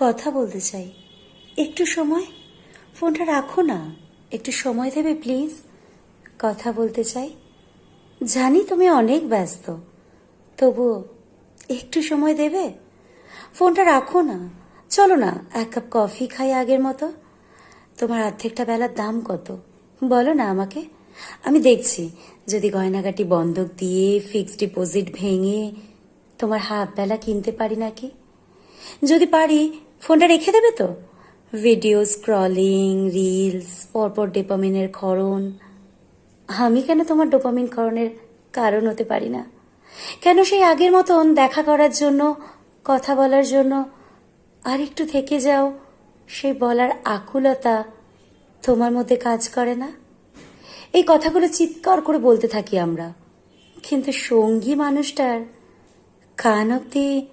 কথা বলতে চাই। একটু সময়? ফোনটা রাখো না। একটু সময় দেবে, প্লিজ। কথা বলতে চাই। জানি তুমি অনেক ব্যস্ত। তবুও একটু সময় দেবে? ফোনটা রাখো না। চলো না, এক কাপ কফি খাই আগের মতো। তোমার অর্ধেকটা বেলার দাম কত? বলো না আমাকে। আমি দেখছি, যদি গয়নাগাটি বন্ধক দিয়ে ফিক্সড ডিপোজিট ভেঙে তোমার হাফ বেলা কিনতে পারি নাকি? যদি পারি ফোনটা রেখে দেবে তো? ভিডিও স্ক্রলিং রিলস পরপর ডোপামিনের ক্ষরণ। আমি কেন তোমার ডোপামিন ক্ষরণের কারণ হতে পারি না? কেন সেই আগের মতন দেখা করার জন্য, কথা বলার জন্য, আর একটু থেকে যাও, সেই বলার আকুলতা তোমার মধ্যে কাজ করে না? এই কথাগুলো চিৎকার করে বলতে থাকি আমরা। কিন্তু সঙ্গী মানুষটার কান অব্দি